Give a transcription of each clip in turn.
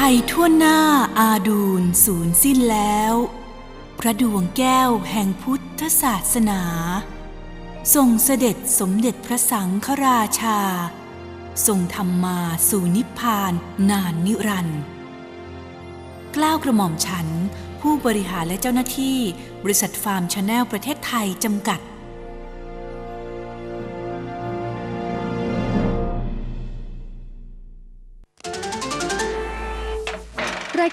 ไทยทั่วหน้าอาดูลสูญสิ้นแล้ว พระดวงแก้วแห่งพุทธศาสนาทรงเสด็จสมเด็จพระสังฆราชา ทรงทำมาสู่นิพพานนานนิรันดร์กล้าวกระหม่อมฉัน ผู้บริหารและเจ้าหน้าที่ บริษัทฟาร์มชาแนลประเทศไทยจำกัด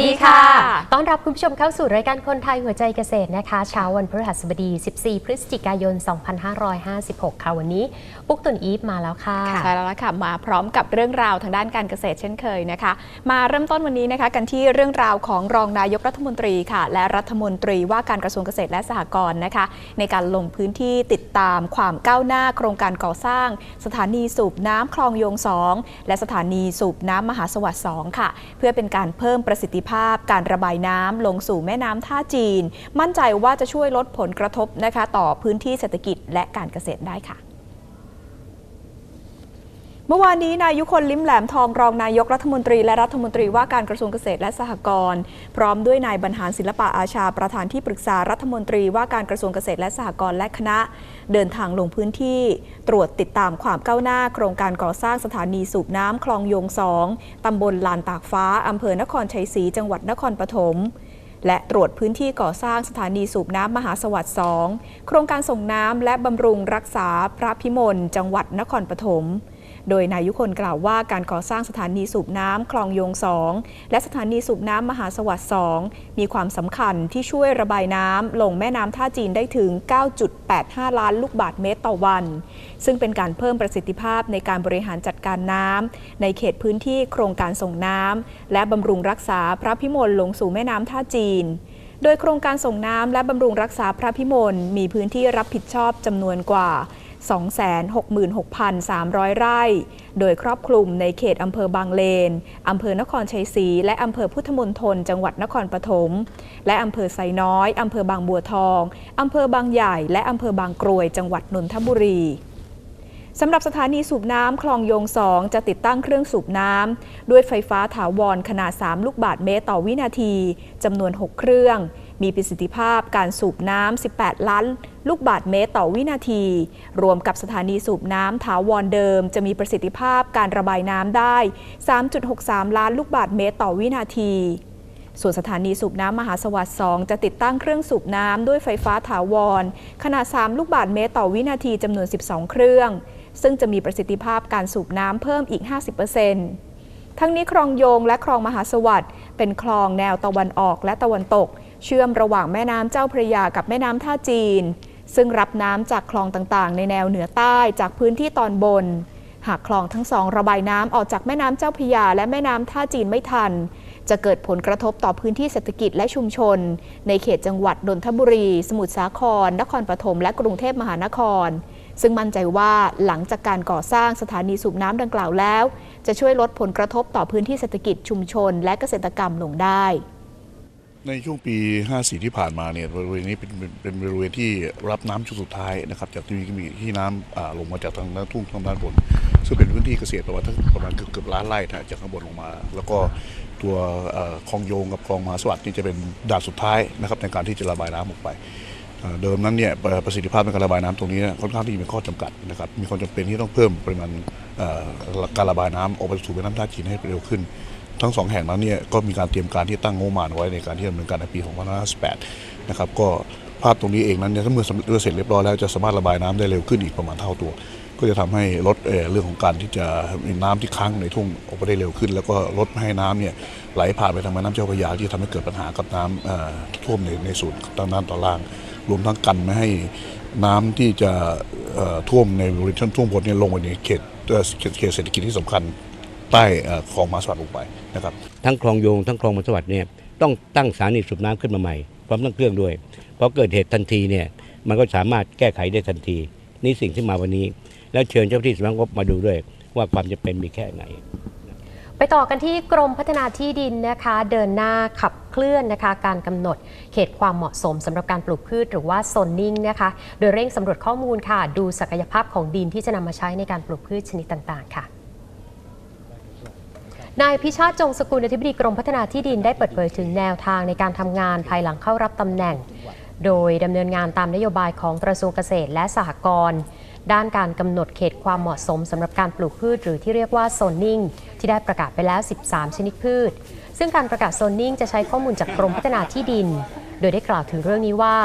ดีค่ะ ต้อนรับคุณผู้ชมเข้าสู่รายการคนไทยหัวใจเกษตรนะคะ เช้าวันพฤหัสบดี 14 พฤศจิกายน 2556 ค่ะ วันนี้ปุ๊กตุนอีฟมาแล้วค่ะใช่แล้วล่ะค่ะ มาพร้อมกับเรื่องราวทางด้านการเกษตรเช่นเคยนะคะ มาเริ่มต้นวันนี้นะคะกันที่เรื่องราวของรองนายกรัฐมนตรีค่ะ และรัฐมนตรีว่าการกระทรวงเกษตรและสหกรณ์นะคะ ในการลงพื้นที่ติดตามความก้าวหน้าโครงการก่อสร้าง สถานีสูบน้ำคลองโยง 2 และสถานีสูบน้ำมหาสวัสดิ์2ค่ะ เพื่อเป็นการเพิ่มประสิทธิภาพการระบายน้ำลงสู่แม่น้ำท่าจีน มั่นใจว่าจะช่วยลดผลกระทบนะคะ ต่อพื้นที่เศรษฐกิจและการเกษตรได้ค่ะ เมื่อวานนี้นายยุคนลิ้มแหลมทองรองนายกรัฐมนตรีและรัฐมนตรีว่าการกระทรวงเกษตรและสหกรณ์พร้อมด้วยนายบรรหารศิลปะอาชาประธานที่ปรึกษารัฐมนตรีว่าการกระทรวงเกษตรและสหกรณ์และคณะ เดินทางลงพื้นที่ ตรวจติดตามความก้าวหน้า โครงการก่อสร้างสถานีสูบน้ำคลองโยงสองตำบลลานตากฟ้าอำเภอนครชัยศรีจังหวัดนครปฐมและตรวจพื้นที่ก่อสร้างสถานีสูบน้ำมหาสวัสดิ์2โครงการส่งน้ำและบำรุงรักษาพระพิมลจังหวัดนครปฐม โดยนายยุคนกล่าวว่าการก่อสร้างสถานีสูบน้ำคลองโยง2และสถานีสูบน้ำมหาสวัสดิ์2มีความสำคัญที่ช่วยระบายน้ำลงแม่น้ำท่าจีนได้ถึง 9.85 ล้านลูกบาศก์เมตรต่อวัน ซึ่งเป็นการเพิ่มประสิทธิภาพในการบริหารจัดการน้ำในเขตพื้นที่โครงการส่งน้ำและบำรุงรักษาพระพิมลลงสู่แม่น้ำท่าจีนโดยโครงการส่งน้ำและบำรุงรักษาพระพิมลมีพื้นที่รับผิดชอบจำนวนกว่า 266,300 ไร่ โดยครอบคลุมในเขตอำเภอบางเลน อำเภอนครชัยศรี และอำเภอพุทธมณฑลจังหวัดนครปฐม และอำเภอไซน้อย อำเภอบางบัวทอง อำเภอบางใหญ่ และอำเภอบางกรวย จังหวัดนนทบุรีสำหรับสถานีสูบน้ำคลองโยง 2 จะติดตั้งเครื่องสูบน้ำด้วยไฟฟ้าถาวรขนาด 3 ลูกบาศก์เมตรต่อวินาทีจำนวน 6 เครื่อง มีประสิทธิภาพการสูบน้ำ 18 ล้าน ลูกบาศก์เมตรต่อวินาที รวมกับสถานีสูบน้ำถาวรเดิม จะมีประสิทธิภาพการระบายน้ำได้ 3.63 ล้านลูกบาศก์เมตรต่อวินาทีส่วนสถานีสูบน้ำมหาสวัสดิ์2จะติดตั้งเครื่องสูบน้ำด้วยไฟฟ้าถาวร ขนาด 3 ลูกบาศก์เมตรต่อวินาทีจำนวน 12 เครื่อง ซึ่งจะมีประสิทธิภาพการสูบน้ำเพิ่มอีก 50%ทั้งนี้คลองโยงและคลองมหาสวัสดิ์เป็นคลองแนวตะวันออกและตะวันตก เชื่อมระหว่างแม่น้ำเจ้าพระยากับแม่น้ำท่าจีน ซึ่งรับน้ำจากคลองต่างๆ ในแนวเหนือใต้จากพื้นที่ตอนบน หากคลองทั้งสองระบายน้ำออกจากแม่น้ำเจ้าพยา และแม่น้ำท่าจีนไม่ทัน จะเกิดผลกระทบต่อพื้นที่เศรษฐกิจและชุมชน ในเขตจังหวัดนนทบุรี สมุทรสาคร นครปฐมและกรุงเทพมหานคร ซึ่งมั่นใจว่าหลังจากการก่อสร้างสถานีสูบน้ำดังกล่าวแล้ว จะช่วยลดผลกระทบต่อพื้นที่เศรษฐกิจชุมชน และเกษตรกรรมลงได้ ในช่วงปี 54 ที่ผ่านมาเนี่ยบริเวณนี้เป็นเป็นบริเวณที่รับน้ำช่วงสุดท้ายนะครับจากที่มีที่น้ำอ่าลงมาจากทางด้านทุ่งทางด้านบน ซึ่งเป็นพื้นที่เกษตรประมาณทั้งประมาณเกือบเกือบล้านไร่นะจากข้างบนลงมา แล้วก็ตัวคลองโยงกับคลองมาสวัสดิ์นี่จะเป็นด่านสุดท้ายนะครับในการที่จะระบายน้ำออกไปเดิมนั้นเนี่ยประสิทธิภาพในการระบายน้ำตรงนี้ค่อนข้างที่จะมีข้อจำกัดนะครับมีความจำเป็นที่ต้องเพิ่มปริมาณการระบายน้ำออกไปสู่แม่น้ำท่าจีนให้เร็วขึ้น ทั้งสองแห่งนั้นเนี่ยก็มีการเตรียมการที่ตั้งงบประมาณไว้ในการที่ดำเนินการในปี2558นะครับก็ภาพตรงนี้เองนั้นเนี่ยถ้าเมื่อเร็จเสร็จเรียบร้อยแล้วจะสามารถระบายน้ำได้เร็วขึ้นอีกประมาณเท่าตัว ก็จะทำให้ลดเเรื่องของการที่จะน้ำที่ค้างในทุ่งออกไปได้เร็วขึ้น แล้วก็ลดไม่ให้น้ำเนี่ยไหลผ่านไปทางแม่น้ำเจ้าพระยาที่จะทำให้เกิดปัญหากับน้ำเอ่อท่วมในในส่วนทางด้านตอล่าง รวมทั้งกันไม่ให้น้ำที่จะท่วมในบริเวณท่วมบนเนี่ยลงไปในเขตเอ่อเขตเขตเศรษฐกิจที่สำคัญ ใต้เอ่อคลองมหาสวัสดิ์ลงไปนะครับทั้งคลองโยงทั้งคลองมัสวัสดิ์เนี่ยต้องตั้งสถานีสูบน้ำขึ้นมาใหม่พร้อมทั้งเครื่องด้วยพอเกิดเหตุทันทีเนี่ยมันก็สามารถแก้ไขได้ทันที นี่สิ่งที่มาวันนี้ แล้วเชิญเจ้าหน้าที่สำนักงบมาดูด้วย ว่าความจำเป็นมีแค่ไหนไปต่อกันที่กรมพัฒนาที่ดินนะคะ เดินหน้าขับเคลื่อนนะคะ การกำหนดเขตความเหมาะสมสำหรับการปลูกพืชหรือว่าโซนนิ่งนะคะ โดยเร่งสำรวจข้อมูลค่ะ ดูศักยภาพของดินที่จะนำมาใช้ในการปลูกพืชชนิดต่างๆ ค่ะ นายพิชาติจงสกุลอธิบดีกรมพัฒนาที่ดินได้เปิดเผยถึงแนวทางในการทำงานภายหลังเข้ารับตำแหน่ง โดยดำเนินงานตามนโยบายของกระทรวงเกษตรและสหกรณ์ด้านการกำหนดเขตความเหมาะสมสำหรับการปลูกพืช หรือที่เรียกว่าโซนนิ่ง ที่ได้ประกาศไปแล้ว 13 ชนิดพืช ซึ่งการประกาศโซนนิ่งจะใช้ข้อมูลจากกรมพัฒนาที่ดิน โดยได้กล่าวถึงเรื่องนี้ว่า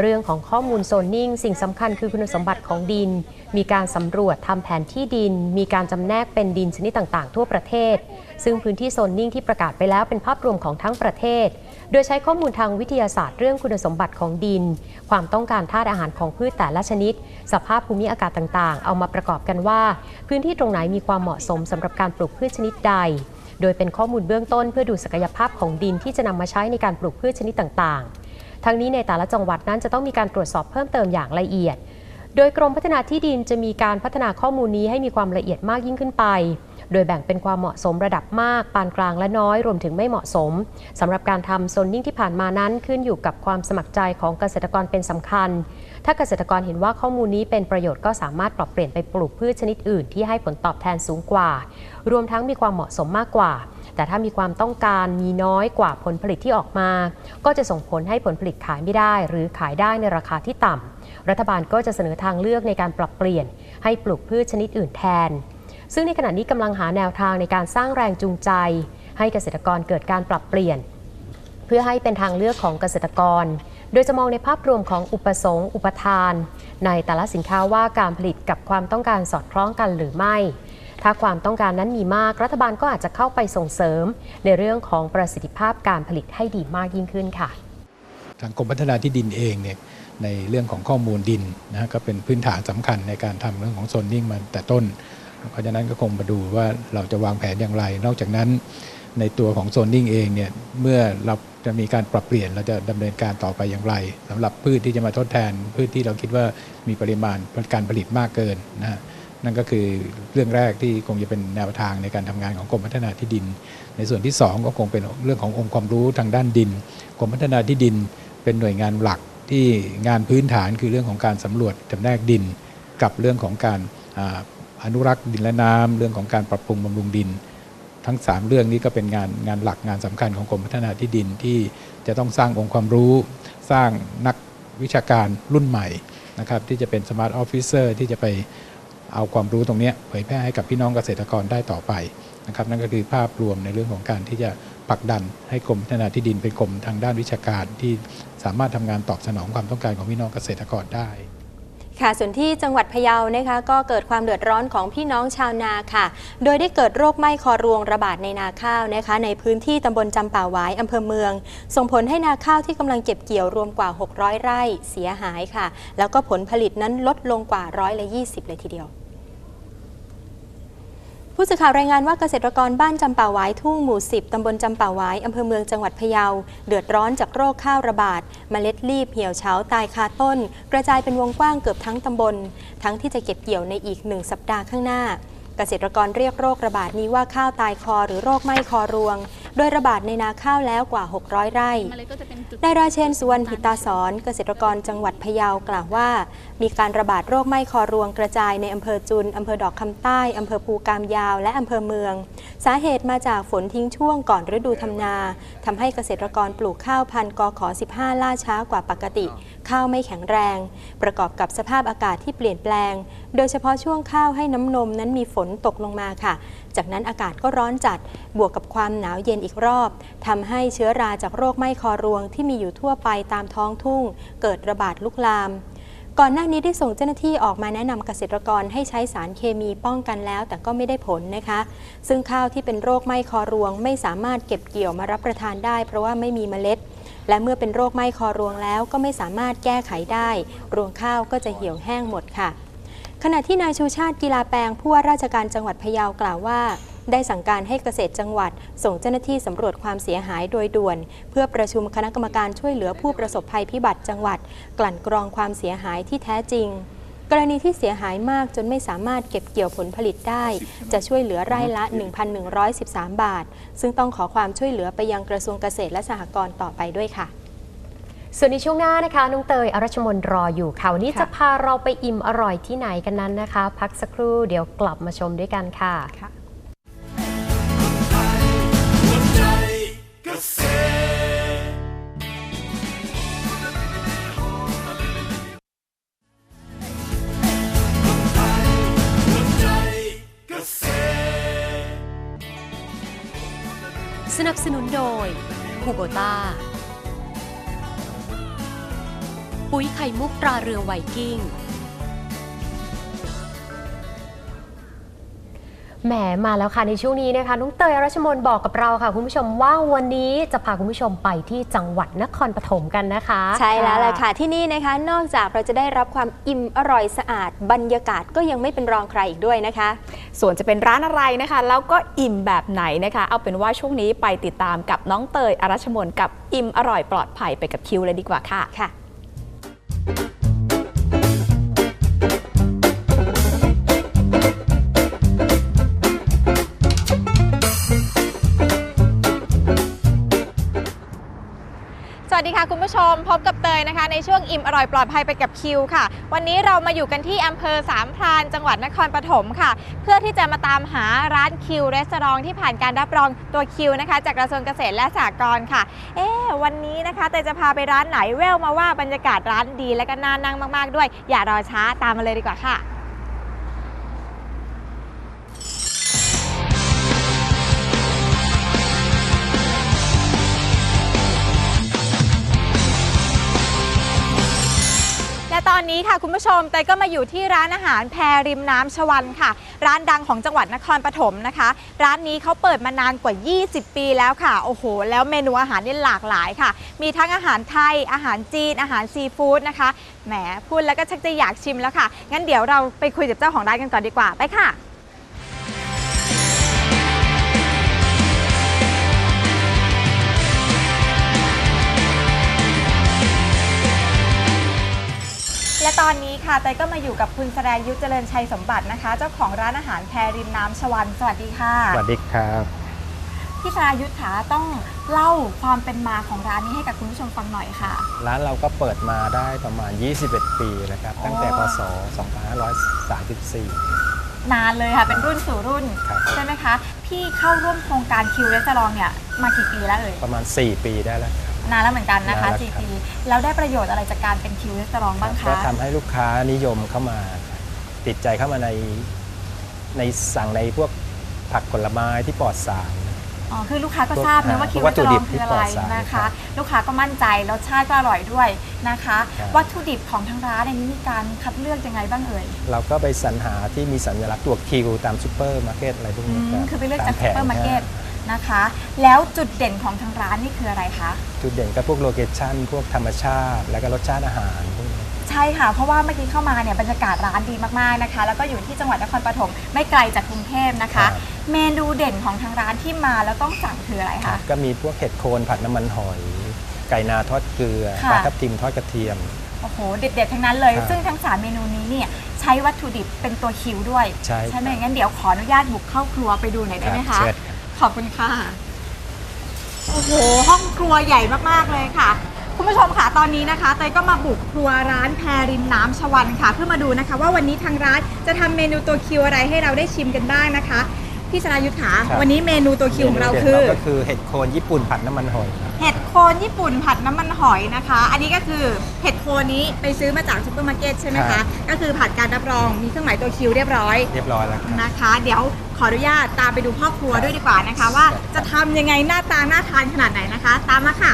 เรื่องของข้อมูลโซนนิ่ง สิ่งสำคัญคือคุณสมบัติของดิน มีการสำรวจทำแผนที่ดิน มีการจำแนกเป็นดินชนิดต่างๆ ทั่วประเทศ ซึ่งพื้นที่โซนนิ่งที่ประกาศไปแล้วเป็นภาพรวมของทั้งประเทศ โดยใช้ข้อมูลทางวิทยาศาสตร์เรื่องคุณสมบัติของดิน ความต้องการธาตุอาหารของพืชแต่ละชนิด สภาพภูมิอากาศต่างๆ เอามาประกอบกันว่า พื้นที่ตรงไหนมีความเหมาะสมสำหรับการปลูกพืชชนิดใดโดยเป็นข้อมูลเบื้องต้นเพื่อดูศักยภาพของดินที่จะนำมาใช้ในการปลูกพืชชนิดต่างๆ ทั้งนี้ในแต่ละจังหวัดนั้นจะต้องมีการตรวจสอบเพิ่มเติมอย่างละเอียด โดยกรมพัฒนาที่ดินจะมีการพัฒนาข้อมูลนี้ให้มีความละเอียดมากยิ่งขึ้นไป โดยแบ่งเป็นความเหมาะสมระดับมาก ปานกลางและน้อย รวมถึงไม่เหมาะสมสำหรับการทำโซนนิ่งที่ผ่านมานั้นขึ้นอยู่กับความสมัครใจของเกษตรกรเป็นสำคัญ ถ้าเกษตรกรเห็นว่าข้อมูลนี้เป็นประโยชน์ก็สามารถปรับเปลี่ยนไปปลูกพืชชนิดอื่น ที่ให้ผลตอบแทนสูงกว่า รวมทั้งมีความเหมาะสมมากกว่า แต่ถ้ามีความต้องการมีน้อยกว่าผลผลิตที่ออกมา ก็จะส่งผลให้ผลผลิตขายไม่ได้ หรือขายได้ในราคาที่ต่ำรัฐบาลก็จะเสนอทางเลือกในการปรับเปลี่ยน ให้ปลูกพืชชนิดอื่นแทน ซึ่งในขณะนี้กำลังหาแนวทางในการสร้างแรงจูงใจ ให้เกษตรกรเกิดการปรับเปลี่ยน เพื่อให้เป็นทางเลือกของเกษตรกร โดยจะมองในภาพรวมของอุปสงค์อุปทาน ในแต่ละสินค้าว่าการผลิตกับความต้องการสอดคล้องกันหรือไม่ ถ้าความต้องการนั้นมีมากรัฐบาลก็อาจจะเข้าไปส่งเสริม ในเรื่องของประสิทธิภาพการผลิตให้ดีมากยิ่งขึ้นค่ะ ทางกรมพัฒนาที่ดินเองเนี่ยในเรื่องของข้อมูลดินนะก็เป็นพื้นฐานสำคัญในการทำเรื่องของโซนนิ่งมาแต่ต้น เพราะฉะนั้นก็คงมาดูว่าเราจะวางแผนอย่างไร นอกจากนั้น ในตัวของโซนนิ่งเองเนี่ยเมื่อเราจะมีการปรับเปลี่ยนเราจะดำเนินการต่อไปอย่างไรสำหรับพืชที่จะมาทดแทนพืชที่เราคิดว่ามีปริมาณการผลิตมากเกินนะฮะ นั่นก็คือเรื่องแรกที่คงจะเป็นแนวทางในการทำงานของกรมพัฒนาที่ดิน ในส่วนที่ 2 ก็คงเป็นเรื่องขององค์ความรู้ทางด้านดินกรมพัฒนาที่ดิน เป็นหน่วยงานหลักที่งานพื้นฐานคือเรื่องของการสำรวจจำแนกดิน กับเรื่องของการอนุรักษ์ดินและน้ำเรื่องของการปรับปรุงบำรุงดิน ทั้ง 3 เรื่องนี้ก็เป็นงานงานหลักงานสำคัญของกรมพัฒนาที่ดินที่จะต้องสร้างองค์ความรู้ สร้างนักวิชาการรุ่นใหม่นะครับที่จะเป็นสมาร์ทออฟฟิเซอร์ที่จะไป เอาความรู้ตรงนี้เผยแพร่ให้กับพี่น้องเกษตรกรได้ต่อไปนะครับนั่นก็คือภาพรวมในเรื่องของการที่จะผลักดันให้กรมพัฒนาที่ดินเป็นกรมทางด้านวิชาการที่สามารถทำงานตอบสนองความต้องการของพี่น้องเกษตรกรได้ค่ะส่วนที่จังหวัดพะเยานะคะก็เกิดความเดือดร้อนของพี่น้องชาวนาค่ะ โดยได้เกิดโรคไหม้คอรวงระบาดในนาข้าวนะคะ ในพื้นที่ตำบลจำป่าหวายอำเภอเมือง ส่งผลให้นาข้าวที่กำลังเก็บเกี่ยวรวมกว่า 600 ไร่เสียหายค่ะ แล้วก็ผลผลิตนั้นลดลงกว่าร้อยละ 20 เลยทีเดียว ผู้สื่อข่าวรายงานว่าเกษตรกรบ้านจำป่าหวายทุ่งหมู่ 10 ตำบลจำป่าหวายอำเภอเมืองจังหวัดพะเยา เดือดร้อนจากโรคข้าวระบาดเมล็ดรีบเหี่ยวเฉาตายคาต้น กระจายเป็นวงกว้างเกือบทั้งตำบล ทั้งที่จะเก็บเกี่ยวในอีกหนึ่งสัปดาห์ข้างหน้า เกษตรกรเรียกโรคระบาดนี้ว่าข้าวตายคอหรือโรคไหม้คอรวง โดยระบาดในนาข้าวแล้วกว่า 600 ไร่นายราเชนสุวรรณหิตาสอนเกษตรกรจังหวัดพะเยากล่าวว่า มีการระบาดโรคไหม้คอรวงกระจายในอำเภอจุนอำเภอดอกคำใต้อำเภอภูกามยาวและอำเภอเมือง สาเหตุมาจากฝนทิ้งช่วงก่อนฤดูทำนาทำให้เกษตรกรปลูกข้าวพันธุ์กขอ 15 ล่าช้ากว่าปกติ ข้าวไม่แข็งแรง ประกอบกับสภาพอากาศที่เปลี่ยนแปลง โดยเฉพาะช่วงข้าวให้น้ำนมนั้นมีฝนตกลงมาค่ะ จากนั้นอากาศก็ร้อนจัดบวกกับความหนาวเย็นอีกรอบทำให้เชื้อราจากโรคไหม้คอรวงที่มีอยู่ทั่วไปตามท้องทุ่ง เกิดระบาดลุกลามก่อนหน้านี้ได้ส่งเจ้าหน้าที่ออกมาแนะนำเกษตรกรให้ใช้สารเคมีป้องกันแล้ว แต่ก็ไม่ได้ผลนะคะ ซึ่งข้าวที่เป็นโรคไหม้คอรวง ไม่สามารถเก็บเกี่ยวมารับประทานได้ เพราะว่าไม่มีเมล็ด และเมื่อเป็นโรคไหม้คอรวงแล้วก็ไม่สามารถแก้ไขได้ รวงข้าวก็จะเหี่ยวแห้งหมดค่ะ ขณะที่นายชูชาติกีฬาแปลงผู้ว่าราชการจังหวัดพะเยากล่าวว่า ได้สั่งการให้เกษตรจังหวัด ส่งเจ้าหน้าที่สำรวจความเสียหายโดยด่วน เพื่อประชุมคณะกรรมการช่วยเหลือผู้ประสบภัยพิบัติจังหวัด กลั่นกรองความเสียหายที่แท้จริง กรณีที่เสียหายมากจนไม่สามารถเก็บเกี่ยวผลผลิตได้ จะช่วยเหลือไร่ละ 1,113 บาท ซึ่งต้องขอความช่วยเหลือไปยังกระทรวงเกษตรและสหกรณ์ต่อไปด้วยค่ะ ส่วนในช่วงหน้านะคะน้องเตยอรัชมนรออยู่ค่ะวันนี้ค่ะจะพาเราไปอิ่มอร่อยที่ไหนกันนั้นนะคะ พักสักครู่เดี๋ยวกลับมาชมด้วยกันค่ะค่ะสนับสนุนโดยคูโบต้า ปุ๋ยไข่มุกตราเรือไวกิ้งแหมมาแล้วค่ะในช่วงนี้นะคะน้องเตยอรัชมนบอกกับเราค่ะ คุณผู้ชมว่าวันนี้จะพาคุณผู้ชมไปที่จังหวัดนครปฐมกันนะคะ ใช่แล้วแหละค่ะที่นี่นะคะ นอกจากเราจะได้รับความอิ่มอร่อยสะอาด บรรยากาศก็ยังไม่เป็นรองใครอีกด้วยนะคะ ส่วนจะเป็นร้านอะไรนะคะ แล้วก็อิ่มแบบไหนนะคะ เอาเป็นว่าช่วงนี้ไปติดตามกับน้องเตยอรัชมนกับอิ่มอร่อยปลอดภัยไปกับคิวเลยดีกว่าค่ะค่ะ ส คุณผู้ชมพบกับเตยนะคะ ในช่วงอิ่มอร่อยปลอดภัยไปกับคิวค่ะ วันนี้เรามาอยู่กันที่อำเภอสามพรานจังหวัดนครปฐมค่ะ เพื่อที่จะมาตามหาร้านคิวรีสอร์ทที่ผ่านการรับรองตัวคิวนะคะ จากกระทรวงเกษตรและสหกรณ์ค่ะ เอ๊วันนี้นะคะเตยจะพาไปร้านไหนแววมาว่าบรรยากาศร้านดีและก็น่านั่งมาก ๆ ด้วย อย่ารอช้าตามมาเลยดีกว่าค่ะ อนนี้ค่ะคุณผู้ชมแต่ก็มาอยู่ที่ร้านอาหารแพรริมน้ำชวันค่ะ ร้านดังของจังหวัดนครปฐมนะคะ ร้านนี้เขาเปิดมานานกว่า 20 ปีแล้วค่ะ โอ้โห แล้วเมนูอาหารนี่หลากหลายค่ะ มีทั้งอาหารไทย อาหารจีน อาหารซีฟู้ดนะคะ แหมพูดแล้วก็ชักจะอยากชิมแล้วค่ะ งั้นเดี๋ยวเราไปคุยกับเจ้าของร้านกันก่อนดีกว่า ไปค่ะ และตอนนี้ค่ะเตยก็มาอยู่กับคุณสรายุทธเจริญชัยสมบัตินะคะ เจ้าของร้านอาหารแพรริมน้ำชวันสวัสดีค่ะสวัสดีครับพี่สรายุทธคะต้องเล่าความเป็นมาของร้านนี้ให้กับคุณผู้ชมฟังหน่อยค่ะ ร้านเราก็เปิดมาได้ประมาณ 21 ปีแล้วครับ ตั้งแต่อ๋พอศ2534 นานเลยค่ะเป็นรุ่นสู่รุ่นครับ ใช่ไหมคะ พี่เข้าร่วมโครงการคิวเรสลองเนี่ยมากี่ปีแล้วเอ่ยประมาณ 4 ปีได้แล้วครับ นานแล้วเหมือนกันนะคะนานแล้วสี่ครับปีแล้วได้ประโยชน์อะไรจากการเป็นคิวเรสลองบ้างก็คะ ทำให้ลูกค้านิยมเข้ามา ติดใจเข้ามาในในสั่งในพวกผักผลไม้ที่ปลอดสาร อ๋อ คือลูกค้าก็พวกทราบนะว่าอ่าคิวพวกวัเรตถุสลดิอบงที่คือปอะลไรอดสารนะครัคะบลูกค้าก็มั่นใจรสชาติก็อร่อยด้วยนะคะ ครับ วัตถุดิบของทางร้านในนี้มีการคัดเลือกยังไงบ้างเอ่ย เราก็ไปสรรหาที่มีสัญลักษณ์ตัวคิวตามซูเปอร์มาร์เก็ตอะไรพวกอืนี้มรับคือไปเลือกตจากแผซูงเปอร์มาร์เก็ตนะ นะคะ แล้วจุดเด่นของทางร้านนี่คืออะไรคะ จุดเด่นก็พวกโลเคชั่น พวกธรรมชาติ และก็รสชาติอาหารพวกนี้ ใช่ค่ะ เพราะว่าเมื่อกี้เข้ามาเนี่ยบรรยากาศร้านดีมากๆนะคะ แล้วก็อยู่ที่จังหวัดนครปฐมไม่ไกลจากกรุงเทพนะคะ ครับ เมนูเด่นของทางร้านที่มาแล้วต้องสั่งคืออะไรคะ ก็มีพวกเห็ดโคนผัดน้ำมันหอย ไก่นาทอดเกลือค่ะ ปลาทับทิมทอดกระเทียม โอ้โหเด็ดๆทั้งนั้นเลย ครับซึ่งทั้งสามเมนูนี้เนี่ยใช้วัตถุดิบเป็นตัวคิวด้วยใช่ไหมครับงั้นเดี๋ยวขออนุญาตบุกเข้าครัวไปดูหน่อยได้ไหมครัคะบเชิญครับ ขอบคุณค่ะ โอ้โห ห้องครัวใหญ่มาก ๆ เลยค่ะ คุณผู้ชมค่ะ ตอนนี้นะคะ เตยก็มาบุกครัวร้านแพรริมน้ำชวันค่ะ เพื่อมาดูนะคะ ว่าวันนี้ทางร้านจะทำเมนูตัวคิวอะไรให้เราได้ชิมกันบ้างนะคะ พี่สรายุทธขาครับ วันนี้เมนูตัวคิวของเราคือมนูด็ดก็คือเห็ดโคนญี่ปุ่นผัดน้ำมันหอยครับ เห็ดโคนญี่ปุ่นผัดน้ำมันหอยนะคะ อันนี้ก็คือเห็ดโคนนี้ไปซื้อมาจากซูเปอร์มาร์เก็ตใช่ไหมครัคะ บ ก็คือผ่านการรับรองมีเครื่องหมายตัวคิวเรียบร้อยเรียบร้อยแล้วครับ นะคะ เดี๋ยว ขออนุญาตตามไปดูพ่อครัวด้วยดีกว่านะคะ ว่าจะทำยังไงหน้าตาน่าทานขนาดไหนนะคะ ตามมาค่ะ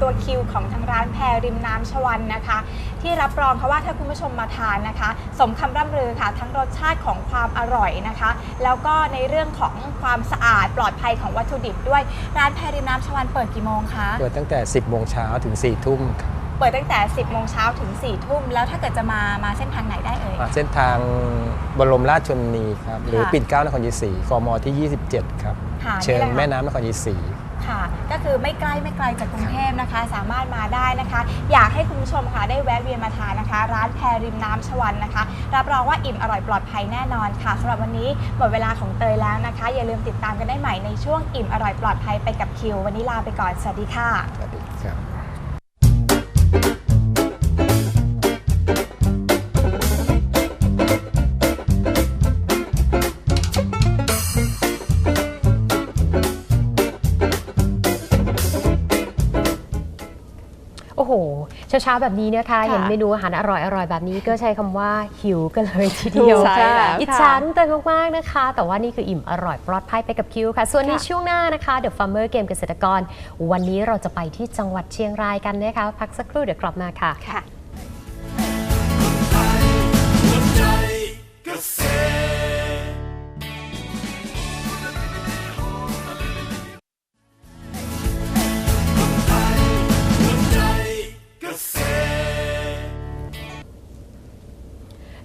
ตัวคิวของทางร้านแพรริมน้ำชวันนะคะ ที่รับรองค่ะว่าถ้าคุณผู้ชมมาทานนะคะ สมคำร่ำลือค่ะ ทั้งรสชาติของความอร่อยนะคะ แล้วก็ในเรื่องของความสะอาดปลอดภัยของวัตถุดิบด้วยร้านแพรริมน้ำชวันเปิดกี่โมงคะเปิดตั้งแต่ 10โมงเช้าถึง4ทุ่มครับเปิดตั้งแต่ 10โมงเช้าถึง4ทุ่มแล้วถ้าเกิดจะมามาเส้นทางไหนได้เอ่ย อ่าเส้นทางบรมราชชนนีครับหรือค่ะ ปิ่นเกล้านครชัยศรีกมที่ 27 ครับ ค่ะเชิงนี่แหละค่ะ แม่น้ำนครชัยศรี ค่ะ ก็คือไม่ใกล้ไม่ไกลจากกรุงเทพนะคะ สามารถมาได้นะคะ อยากให้คุณผู้ชมค่ะได้แวะเวียนมาทานนะคะ ร้านแพรริมน้ำชวันนะคะ รับรองว่าอิ่มอร่อยปลอดภัยแน่นอนค่ะสำหรับวันนี้หมดเวลาของเตยแล้วนะคะ อย่าลืมติดตามกันได้ใหม่ในช่วงอิ่มอร่อยปลอดภัยไปกับคิว วันนี้ลาไปก่อนสวัสดีค่ะ สวัสดีครับ เช้าๆแบบนี้นะคะค่ะเห็นเมนูอาหารอร่อยๆแบบนี้ก็ใช้คำว่าหิวกันเลยทีเดียวถูกใช่แล้วอิจค่ะฉาน้องเตยมากๆนะคะ แต่ว่านี่คืออิ่มอร่อยปลอดภัยไปกับคิวค่ะ ส่วนในค่ะช่วงหน้านะคะ The Farmer Game เกษตรกร วันนี้เราจะไปที่จังหวัดเชียงรายกันนะคะพักสักครู่เดี๋ยวกลับมาค่ะ ค่ะ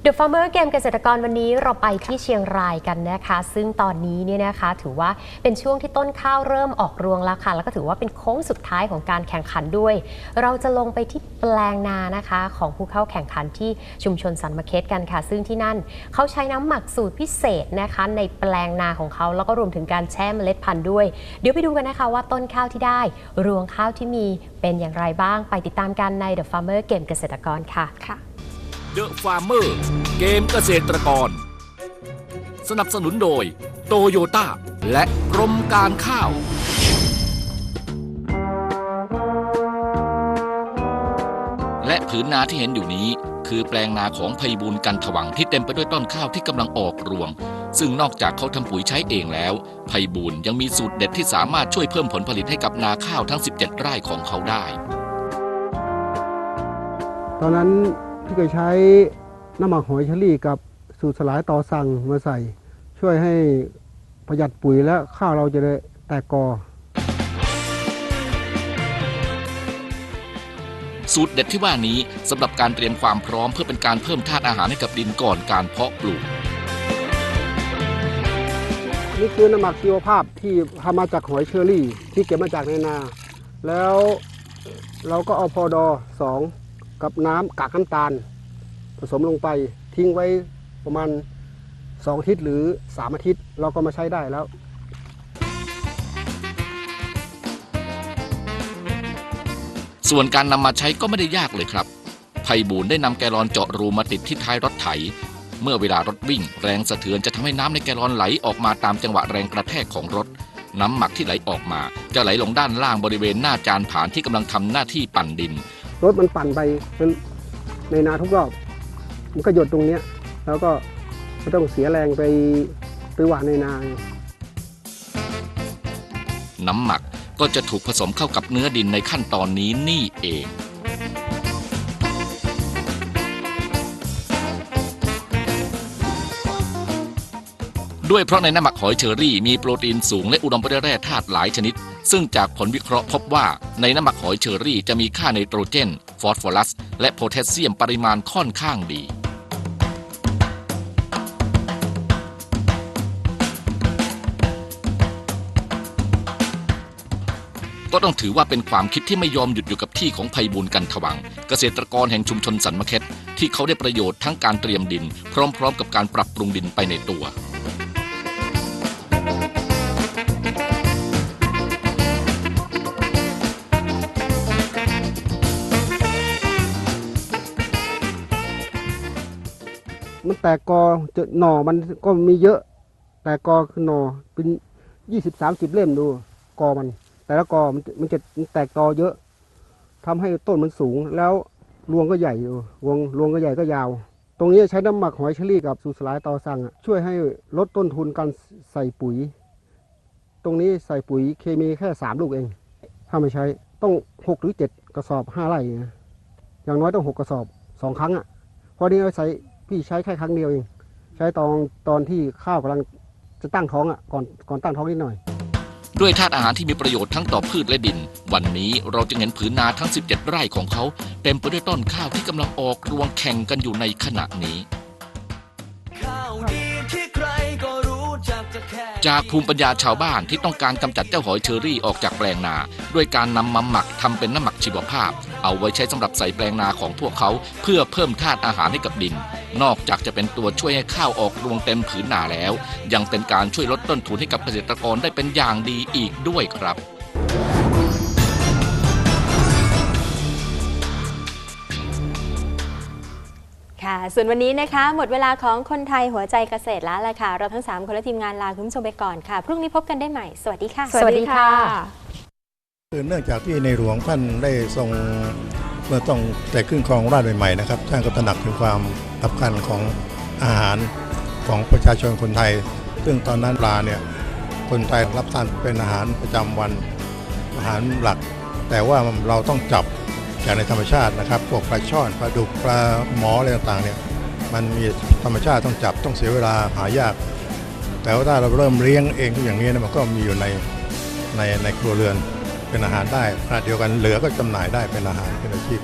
The Farmer Game เกษตรกรวันนี้เราไปที่เชียงรายกันนะคะ ซึ่งตอนนี้เนี่ยนะคะถือว่าเป็นช่วงที่ต้นข้าวเริ่มออกรวงแล้วค่ะ แล้วก็ถือว่าเป็นโค้งสุดท้ายของการแข่งขันด้วย เราจะลงไปที่แปลงนานะคะ ของผู้เข้าแข่งขันที่ชุมชนสันมะเค็ดกันค่ะ ซึ่งที่นั่นเขาใช้น้ำหมักสูตรพิเศษนะคะ ในแปลงนาของเขาแล้วก็รวมถึงการแช่เมล็ดพันธุ์ด้วย เดี๋ยวไปดูกันนะคะว่าต้นข้าวที่ได้ รวงข้าวที่มีเป็นอย่างไรบ้าง ไปติดตามกันใน The Farmer Game เกษตรกรค่ะค่ะ The Farmer เกมเกษตรกร สนับสนุนโดยโตโยต้าและกรมการข้าว และผืนนาที่เห็นอยู่นี้ คือแปลงนาของไพบูลย์กันถวังที่เต็มไปด้วยต้นข้าวที่กำลังออกรวง ซึ่งนอกจากเขาทำปุ๋ยใช้เองแล้วไพบูลย์ยังมีสูตรเด็ดที่สามารถช่วยเพิ่มผลผลิตให้กับนาข้าวทั้ง 17 ไร่ของเขาได้ ตอนนั้น พี่เคยใช้น้ำหมักหอยเชอรี่กับสูตรสลายต่อสั่งมาใส่ ช่วยให้ประหยัดปุ๋ยและข้าวเราจะได้แตกกอ สูตรเด็ดที่ว่านี้สำหรับการเตรียมความพร้อมเพื่อเป็นการเพิ่มธาตุอาหารให้กับดินก่อนการเพาะปลูก นี่คือน้ำหมักชีวภาพที่ทำมาจากหอยเชอรี่ ที่เก็บมาจากในนา แล้วเราก็เอาพอดอสอง กับน้ำกากน้ำตาล ผสมลงไปทิ้งไว้ประมาณ2อาทิตย์หรือ 3 อาทิตย์ เราก็มาใช้ได้แล้วส่วนการนำมาใช้ก็ไม่ได้ยากเลยครับไพบูลได้นำแกลอนเจาะรูมาติดที่ท้ายรถไถ เมื่อเวลารถวิ่ง แรงสะเทือนจะทำให้น้ำในแกลลอนไหลออกมาตามจังหวะแรงกระแทกของรถ น้ำหมักที่ไหลออกมา จะไหลลงด้านล่างบริเวณหน้าจานผานที่กำลังทำหน้าที่ปั่นดิน รถมันปั่นไปมันในนาทุกรอบ มันก็หยดตรงเนี้ย แล้วก็ไม่ต้องเสียแรงไปไปหว่านในนา น้ำหมักก็จะถูกผสมเข้ากับเนื้อดินในขั้นตอนนี้นี่เอง ด้วยเพราะในน้ำหมักหอยเชอรี่มีโปรตีนสูงและอุดมไปด้วยแร่ธาตุหลายชนิด ซึ่งจากผลวิเคราะห์พบว่าในน้ำหมักหอยเชอรี่จะมีค่าไนโตรเจน ฟอสฟอรัส และโพแทสเซียมปริมาณค่อนข้างดีก็ต้องถือว่าเป็นความคิดที่ไม่ยอมหยุดอยู่กับที่ของไพบูลย์กันทวัง เกษตรกรแห่งชุมชนสันมะเค็ดที่เขาได้ประโยชน์ทั้งการเตรียมดิน พร้อมๆ กับการปรับปรุงดินไปในตัว แตกกอจะหน่อมันก็มีเยอะ แตกกอคือหน่อเป็นยี่สิบสามสิบเล่มดูกอมัน แต่ละกอมันจะมันจะแตกกอเยอะทำให้ต้นมันสูงแล้วรวงก็ใหญ่อยู่รวงรวงก็ใหญ่ก็ยาว ตรงนี้ใช้น้ำหมักหอยเชอรี่กับสูสลายต่อสั่งช่วยให้ลดต้นทุนการใส่ปุ๋ย ตรงนี้ใส่ปุ๋ยเคมีแค่สามลูกเอง ถ้าไม่ใช้ต้องหกหรือเจ็ดกระสอบห้าไร่อย่างน้อยต้องหกกระสอบสองครั้งอะเพราะนี้เราใช้ พี่ใช้แค่ครั้งเดียวเอง ใช้ตอนตอนที่ข้าวกำลังจะตั้งท้องอะ่ะก่อนก่อนตั้งท้องนิดหน่อย ด้วยธาตุอาหารที่มีประโยชน์ทั้งต่อพืชและดิน วันนี้เราจึงเห็นผืนนาทั้ง 17 ไร่ของเขาเต็มไปด้วยต้นข้าวที่กำลังออกรวงแข่งกันอยู่ในขณะนี้ จากภูมิปัญญาชาวบ้านที่ต้องการกำจัดเจ้าหอยเชอรี่ออกจากแปลงนา ด้วยการนำมาหมักทำเป็นน้ำหมักชีวภาพ เอาไว้ใช้สำหรับใส่แปลงนาของพวกเขา เพื่อเพิ่มธาตุอาหารให้กับดิน นอกจากจะเป็นตัวช่วยให้ข้าวออกรวงเต็มผืนนาแล้ว ยังเป็นการช่วยลดต้นทุนให้กับเกษตรกรได้เป็นอย่างดีอีกด้วยครับค่ะส่วนวันนี้นะคะ หมดเวลาของคนไทยหัวใจเกษตรแล้วล่ะค่ะ เราทั้ง 3 คนและทีมงานลาคุณผู้ชมไปก่อนค่ะ พรุ่งนี้พบกันได้ใหม่ สวัสดีค่ะ สวัสดีค่ะ คือเนื่องจากที่ในหลวงท่านได้ทรง เมื่อต้องแต่ขึ้นครองราชใหม่ๆนะครับท่านก็ตระหนักถึงความสำคัญของอาหารของประชาชนคนไทย ซึ่งตอนนั้นปลาเนี่ยคนไทยรับทานเป็นอาหารประจำวันอาหารหลัก แต่ว่าเราต้องจับจากในธรรมชาตินะครับพวกปลาช่อนปลาดุกปลาหมออะไรต่างๆเนี่ยมันมีธรรมชาติต้องจับต้องเสียเวลาหายาก แต่ว่าถ้าเราเริ่มเลี้ยงเองอย่างนี้นะมันก็มีอยู่ในในในครัวเรือน เป็นอาหารได้ขณะเดียวกันเหลือก็จำหน่ายได้เป็นอาหารเป็นอาชีพ